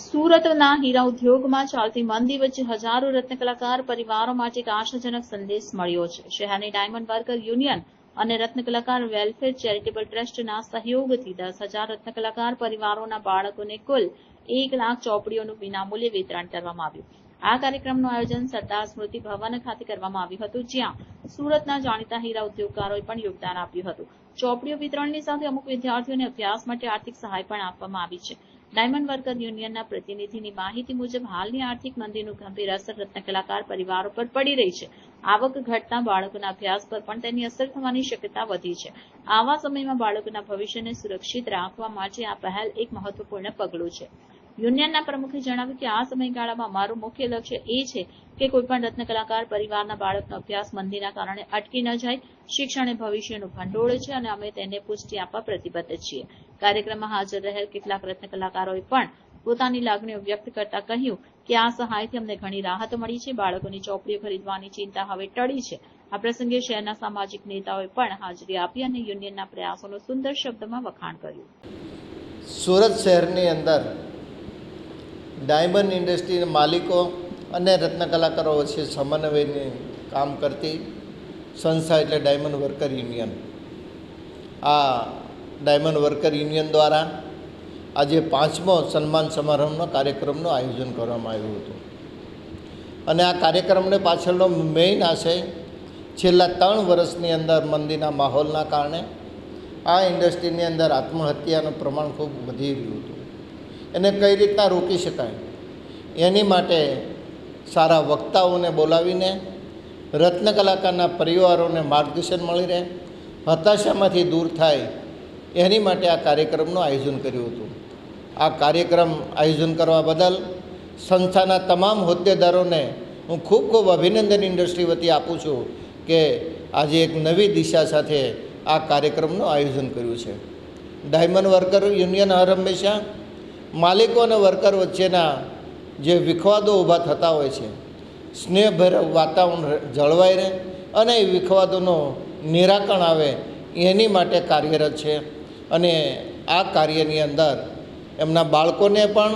સુરતના હીરા ઉદ્યોગમાં ચાલતી મંદી વચ્ચે હજારો રત્ન કલાકાર પરિવારો માટે એક આશાજનક સંદેશ મળ્યો છે. શહેરની ડાયમંડ વર્કર યુનિયન અને રત્ન કલાકાર વેલફેર ચેરિટેબલ ટ્રસ્ટના સહયોગથી દસ હજાર રત્ન કલાકાર પરિવારોના બાળકોને કુલ એક લાખ ચોપડીઓનું વિનામૂલ્યે વિતરણ કરવામાં આવ્યું. આ કાર્યક્રમનું આયોજન સરદાર સ્મૃતિ ભવન ખાતે કરવામાં આવ્યું હતું, જ્યાં સુરતના જાણીતા હીરા ઉદ્યોગકારોએ પણ યોગદાન આપ્યું હતું. ચોપડીઓ વિતરણની સાથે અમુક વિદ્યાર્થીઓને અભ્યાસ માટે આર્થિક સહાય પણ આપવામાં આવી છે. ડાયમંડ વર્કર યુનિયનના પ્રતિનિધિની માહિતી મુજબ, હાલની આર્થિક મંદીનું ગંભીર અસર રત્ન કલાકાર પરિવારો પર પડી રહી છે. આવક ઘટતા બાળકોના અભ્યાસ પર પણ તેની અસર થવાની શક્યતા વધી છે. આવા સમયમાં બાળકોના ભવિષ્યને સુરક્ષિત રાખવા માટે આ પહેલ એક મહત્વપૂર્ણ પગલું છે. યુનિયનના પ્રમુખે જણાવ્યું કે આ સમયગાળામાં મારું મુખ્ય લક્ષ્ય એ છે કે કોઈપણ રત્ન કલાકાર પરિવારના બાળકનો અભ્યાસ મંદીના કારણે અટકી ન જાય, શિક્ષણ એ ભવિષ્યનું ભંડોળ છે અને અમે તેને પુષ્ટિ આપવા પ્રતિબદ્ધ છીએ. કાર્યક્રમમાં હાજર રહેલ કેટલાક રત્ન કલાકારોએ પણ પોતાની લાગણીઓ વ્યક્ત કરતા કહ્યું કે આ સહાયથી અમને ઘણી રાહત મળી છે, બાળકોની ચોપડીઓ ખરીદવાની ચિંતા હવે ટળી છે. આ પ્રસંગે શહેરના સામાજિક નેતાઓએ પણ હાજરી આપી અને યુનિયનના પ્રયાસોનું સુંદર શબ્દમાં વખાણ કર્યું. સુરત શહેરની અંદર ડાયમંડ ઇન્ડસ્ટ્રીના માલિકો અને રત્ન કલાકારો વચ્ચે સમન્વયને કામ કરતી સંસ્થા એટલે ડાયમંડ વર્કર યુનિયન. આ ડાયમંડ વર્કર યુનિયન દ્વારા આજે પાંચમો સન્માન સમારંભનો કાર્યક્રમનું આયોજન કરવામાં આવ્યું હતું. અને આ કાર્યક્રમને પાછળનો મેઇન આશય છેલ્લા ત્રણ વર્ષની અંદર મંદીના માહોલના કારણે આ ઇન્ડસ્ટ્રીની અંદર આત્મહત્યાનું પ્રમાણ ખૂબ વધી રહ્યું હતું. એને કઈ રીતના રોકી શકાય? એની માટે સારા વક્તાઓને બોલાવીને, રત્ન કલાકારના પરિવારોને માર્ગદર્શન મળી રહે, હતાશામાંથી દૂર થાય, એની માટે આ કાર્યક્રમનું આયોજન કર્યું હતું. આ કાર્યક્રમ આયોજન કરવા બદલ સંસ્થાના તમામ હોદ્દેદારોને હું ખૂબ ખૂબ અભિનંદન ઇન્ડસ્ટ્રી વતી આપું છું કે આજે એક નવી દિશા સાથે આ કાર્યક્રમનું આયોજન કર્યું છે. ડાયમંડ વર્કર યુનિયન હર હંમેશા માલિકો અને વર્કર વચ્ચેના જે વિખવાદો ઊભા થતા હોય છે સ્નેહભર વાતાવરણ જળવાઈ રહે અને એ વિખવાદોનો નિરાકરણ આવે એની માટે કાર્યરત છે અને આ કાર્યની અંદર એમના બાળકોને પણ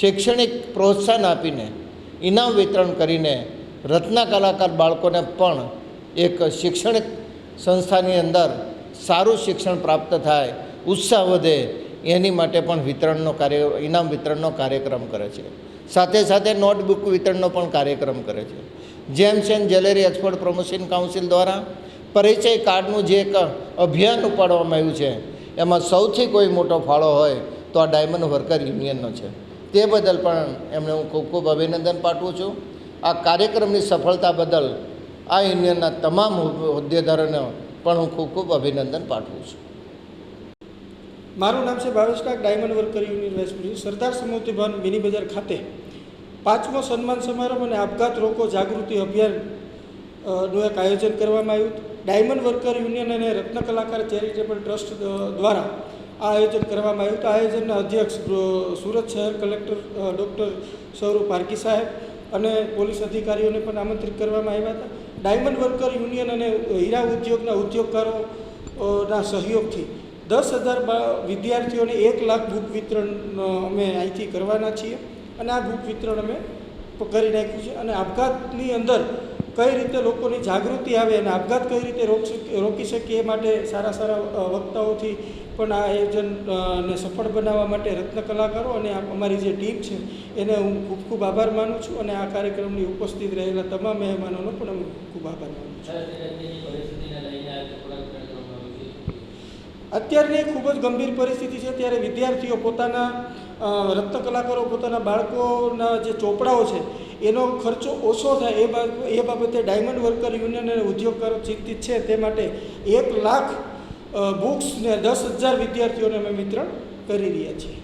શૈક્ષણિક પ્રોત્સાહન આપીને, ઇનામ વિતરણ કરીને રત્ના કલાકાર બાળકોને પણ એક શૈક્ષણિક સંસ્થાની અંદર સારું શિક્ષણ પ્રાપ્ત થાય, ઉત્સાહ વધે એની માટે પણ વિતરણનો કાર્ય, ઇનામ વિતરણનો કાર્યક્રમ કરે છે. સાથે સાથે નોટબુક વિતરણનો પણ કાર્યક્રમ કરે છે. Gems and jewellery export promotion council દ્વારા પરિચય કાર્ડનું જે એક અભિયાન ઉપાડવામાં આવ્યું છે, એમાં સૌથી કોઈ મોટો ફાળો હોય તો આ ડાયમંડ વર્કર યુનિયનનો છે. તે બદલ પણ એમને હું ખૂબ ખૂબ અભિનંદન પાઠવું છું. આ કાર્યક્રમની સફળતા બદલ આ યુનિયનના તમામ હોદ્દેદારોને પણ હું ખૂબ ખૂબ અભિનંદન પાઠવું છું. મારું નામ છે Bhavesh Kak, diamond worker union vice Sardar Samruddhi Bhavan mini બજાર ખાતે પાંચમો સન્માન સમારંભ અને આપઘાત રોકો જાગૃતિ અભિયાનનું એક આયોજન કરવામાં આવ્યું ડાયમંડ વર્કર યુનિયન અને રત્ન કલાકાર ચેરિટેબલ ટ્રસ્ટ દ્વારા આ આયોજન કરવામાં આવ્યું હતું. આયોજનના અધ્યક્ષ સુરત શહેર કલેક્ટર ડૉક્ટર સૌરભ પારકી સાહેબ અને પોલીસ અધિકારીઓને પણ આમંત્રિત કરવામાં આવ્યા હતા. ડાયમંડ વર્કર યુનિયન અને હીરા ઉદ્યોગના ઉદ્યોગકારોના સહયોગથી દસ હજાર વિદ્યાર્થીઓને એક લાખ બુક વિતરણ અમે અહીંથી કરવાના છીએ અને આ બુક વિતરણ અમે કરી નાખ્યું છે અને આપઘાતની અંદર કઈ રીતે લોકોની જાગૃતિ આવે અને આપઘાત કઈ રીતે રોક શકીએ એ માટે સારા સારા વક્તાઓથી પણ આ આયોજન ને સફળ બનાવવા માટે રત્ન કલાકારો અને અમારી જે ટીમ છે એને હું ખૂબ ખૂબ આભાર માનું છું અને આ કાર્યક્રમની ઉપસ્થિત રહેલા તમામ મહેમાનોનો પણ હું ખૂબ આભાર માનું છું. અત્યારની ખૂબ જ ગંભીર પરિસ્થિતિ છે. ત્યારે વિદ્યાર્થીઓ પોતાના રત્ન કલાકારો પોતાના બાળકોના જે ચોપડાઓ છે, એનો ખર્ચો ઓછો થાય. એ બાબત એ બાબતે ડાયમંડ વર્કર યુનિયન અને ઉદ્યોગકારો ચિંતિત છે. તે માટે એક લાખ બુક્સને દસ હજાર વિદ્યાર્થીઓને અમે વિતરણ કરી રહ્યા છીએ.